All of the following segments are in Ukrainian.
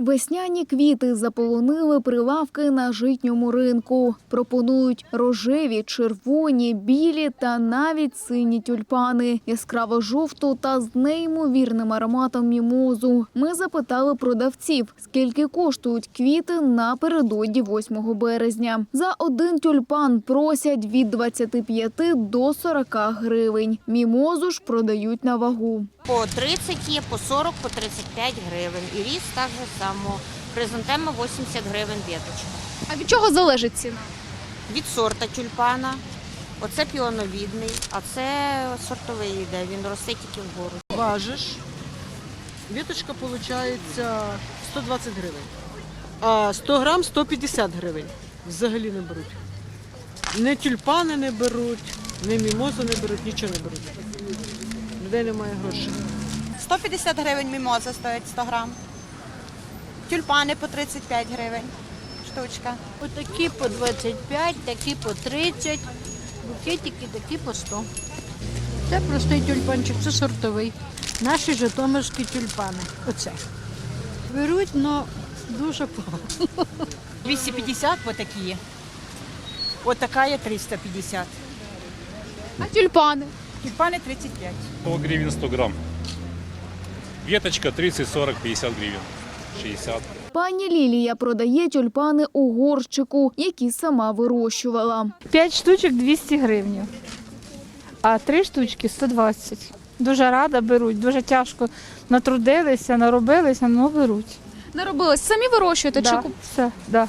Весняні квіти заполонили прилавки на житньому ринку. Пропонують рожеві, червоні, білі та навіть сині тюльпани, яскраво жовту та з неймовірним ароматом мімозу. Ми запитали продавців, скільки коштують квіти напередодні 8 березня. За один тюльпан просять від 25 до 40 гривень. Мімозу ж продають на вагу. По 30 є, по 40, по 35 гривень. І ріс так же само. Хризантема 80 гривень віточка. А від чого залежить ціна? Від сорта тюльпана. Оце піоновідний, а це сортовий йде, він росте тільки вгору. Важиш. Віточка виходить 120 гривень. А 100 грам 150 гривень. Взагалі не беруть. Не тюльпани не беруть, не мімозу не беруть, нічого не беруть. Людей немає грошей. 150 гривень мімоза стоїть 100 грам. Тюльпани по 35 гривень штучка. Отакі по 25, такі по 30, букетики такі по 100. Це простий тюльпанчик, це сортовий. Наші житомирські тюльпани. Оце. Беруть, але дуже погано. 250 вот такие. Вот такая 350. А тюльпани? Тюльпаны 35. 100 гривен 100 грамм. Веточка 30, 40, 50 гривен. 60. Пані Лілія продає тюльпани у горщику, які сама вирощувала. 5 штучок 200 гривень, а 3 штучки 120. Дуже рада беруть, дуже тяжко натрудилися, наробилися, але беруть. Наробились. Самі вирощуєте чи Да, куп... все, да.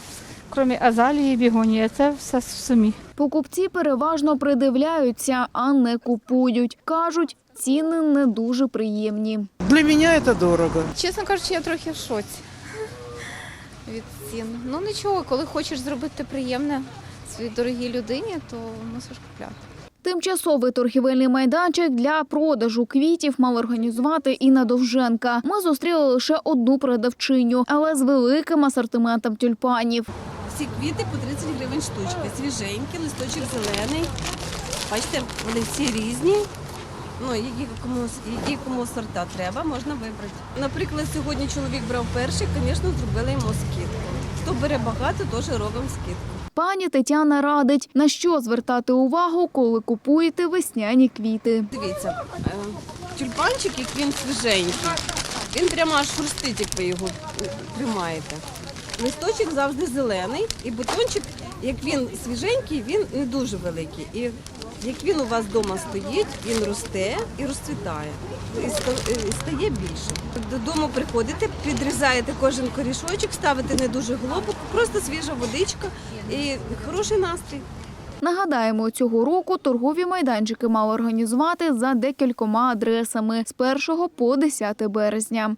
Крім азалії, бігонії, це все самі. Покупці переважно придивляються, а не купують. Кажуть, ціни не дуже приємні. Для мене це дорого. Чесно кажучи, я трохи в шоці від цін. Ну нічого, коли хочеш зробити приємне своїй дорогій людині, то мусиш купляти. Тимчасовий торгівельний майданчик для продажу квітів мав організувати Інна Довженка. Ми зустріли лише одну продавчиню, але з великим асортиментом тюльпанів. Ці квіти по 30 гривень штучка. Свіженькі, листочок зелений. Бачите, вони всі різні. Ну, які кому, які кому сорта треба, можна вибрати. Наприклад, сьогодні чоловік брав перший, звісно, зробили йому скидку. Хто бере багато, теж робимо скидку. Пані Тетяна радить, на що звертати увагу, коли купуєте весняні квіти. Дивіться, е, тюльпанчик, як він свіженький, він прямо аж хрустить, як ви його тримаєте. Листочок завжди зелений, і бутончик, як він свіженький, він не дуже великий. І як він у вас вдома стоїть, він росте і розцвітає. І ста- стає більше. Додому приходите, підрізаєте кожен корішочок, ставите не дуже глибоко, просто свіжа водичка і хороший настрій. Нагадаємо, цього року торгові майданчики мали організувати за декількома адресами з 1 по 10 березня.